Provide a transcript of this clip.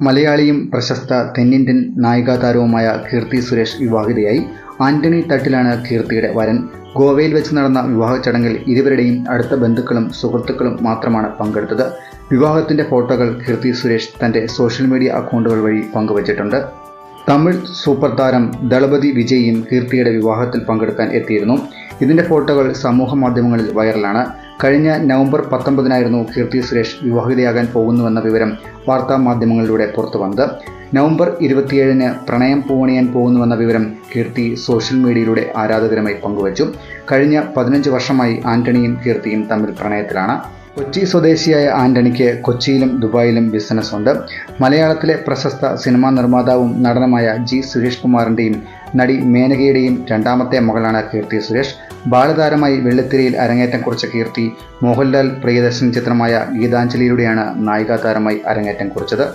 മലയാളിയും പ്രശസ്ത തെന്നിന്ത്യൻ നായികാതാരവുമായ കീർത്തി സുരേഷ് വിവാഹിതയായി. ആന്റണി തട്ടിലാണ് കീർത്തിയുടെ വരൻ. ഗോവയിൽ വെച്ച് നടന്ന വിവാഹ ചടങ്ങിൽ ഇരുവരുടെയും അടുത്ത ബന്ധുക്കളും സുഹൃത്തുക്കളും മാത്രമാണ് പങ്കെടുത്തത്. വിവാഹത്തിന്റെ ഫോട്ടോകൾ കീർത്തി സുരേഷ് തന്റെ സോഷ്യൽ മീഡിയ അക്കൗണ്ടുകൾ വഴി പങ്കുവച്ചിട്ടുണ്ട്. തമിഴ് സൂപ്പർ താരം ദളപതി വിജയും കീർത്തിയുടെ വിവാഹത്തിൽ പങ്കെടുക്കാൻ എത്തിയിരുന്നു. ഇതിന്റെ ഫോട്ടോകൾ സമൂഹ മാധ്യമങ്ങളിൽ വൈറലാണ്. കഴിഞ്ഞ നവംബർ പത്തൊമ്പതിനായിരുന്നു കീർത്തി സുരേഷ് വിവാഹിതയാകാൻ പോകുന്നുവെന്ന വിവരം വാർത്താ മാധ്യമങ്ങളിലൂടെ പുറത്തു വന്നത്. നവംബർ ഇരുപത്തിയേഴിന് പ്രണയം പൂവണിയാൻ പോകുന്നുവെന്ന വിവരം കീർത്തി സോഷ്യൽ മീഡിയയിലൂടെ ആരാധകരുമായി പങ്കുവച്ചു. കഴിഞ്ഞ പതിനഞ്ച് വർഷമായി ആന്റണിയും കീർത്തിയും തമ്മിൽ പ്രണയത്തിലാണ്. കൊച്ചി സ്വദേശിയായ ആന്റണിക്ക് കൊച്ചിയിലും ദുബായിലും ബിസിനസ് ഉണ്ട് മലയാളത്തിലെ പ്രശസ്ത സിനിമാ നിർമ്മാതാവും നടനുമായ ജി സുരേഷ് കുമാറിന്റെയും നടി മേനകയുടെയും രണ്ടാമത്തെ മകളാണ് കീർത്തി സുരേഷ്. ബാലതാരമായി വെള്ളിത്തിരയിൽ അരങ്ങേറ്റം കുറിച്ച കീർത്തി മോഹൻലാൽ പ്രിയദർശൻ ചിത്രമായ ഗീതാഞ്ജലിയിലൂടെയാണ് നായികാതാരമായി അരങ്ങേറ്റം കുറിച്ചത്.